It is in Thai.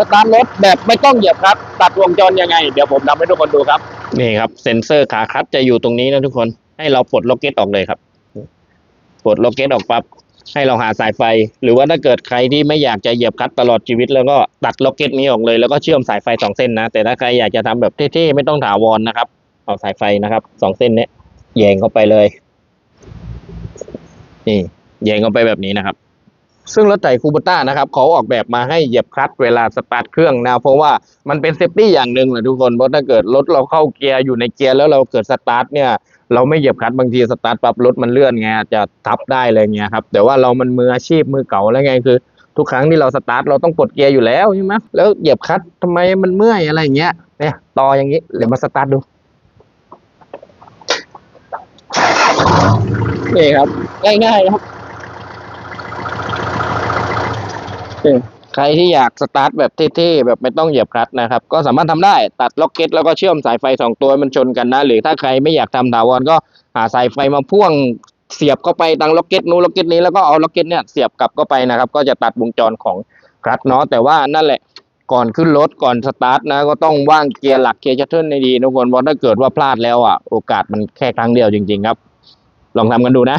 สตาร์ทรถแบบไม่ต้องเหยียบครับ ตัดวงจรยังไง เดี๋ยวผมทำให้ทุกคนดูครับ นี่ครับเซ็นเซอร์ขาคลัตช์จะอยู่ตรงนี้นะทุกคนให้เราปลดล็อกเก็ตออกเลยครับปลดล็อกเก็ตออกปั๊บให้เราหาสายไฟ หรือว่าถ้าเกิดใครที่ไม่อยากจะเหยียบคลัตช์ตลอดชีวิต แล้วก็ตัดล็อกเก็ตนี้ออกเลยแล้วก็เชื่อมสายไฟสองเส้นนะ แต่ถ้าใครอยากจะทำแบบเท่ๆไม่ต้องถาวรนะครับ เอาสายไฟนะครับสองเส้นเนี้ยแยงเข้าไปเลย นี่แยงเข้าไปแบบนี้นะครับ ซึ่งรถไถคูเปต้านะครับเขาออกแบบมาให้เหยียบคลัตช์เวลาสตาร์ทเครื่องนะเพราะว่ามันเป็นเซฟตี้อย่างหนึ่งแหละทุกคนเพราะถ้าเกิดรถเราเข้าเกียร์อยู่ในเกียร์แล้วเราเกิดสตาร์ทเนี่ยเราไม่เหยียบคลัตช์บางทีสตาร์ทปั๊บรถมันเลื่อนไงจะทับได้เลยเงี้ยครับแต่ว่าเรามันมืออาชีพมือเก่าแล้วไงคือ ทุกครั้งที่เราสตาร์ทเราต้องกดเกียร์อยู่แล้วใช่ไหมแล้วเหยียบคลัตช์ทำไมมันเมื่อยอะไรเงี้ยเนี่ยต่ออย่างนี้เดี๋ยวมาสตาร์ทดูนี่ครับง่ายๆครับ ใครที่อยากสตาร์ทแบบเท่ๆแบบไม่ต้องเหยียบคลัตช์นะครับ ก็สามารถทำได้ตัดล็อกเก็ตแล้วก็เชื่อมสายไฟสองตัวมันชนกันนะ หรือถ้าใครไม่อยากทำถาวรก็หาสายไฟมาพ่วงเสียบเข้าไปทางล็อกเก็ตนู้นล็อกเก็ตนี้แล้วก็เอาล็อกเก็ตเนี่ยเสียบกลับเข้าไปนะครับ ก็จะตัดวงจรของคลัตช์เนาะแต่ว่านั่นแหละก่อนขึ้นรถก่อนสตาร์ทนะ ก็ต้องว่างเกียร์หลักเกียร์ชัตเทิลในดีทุกคนเพราะถ้าเกิดว่าพลาดแล้วอะโอกาสมันแค่ครั้งเดียวจริง ๆ ครับ ลองทำกันดูนะ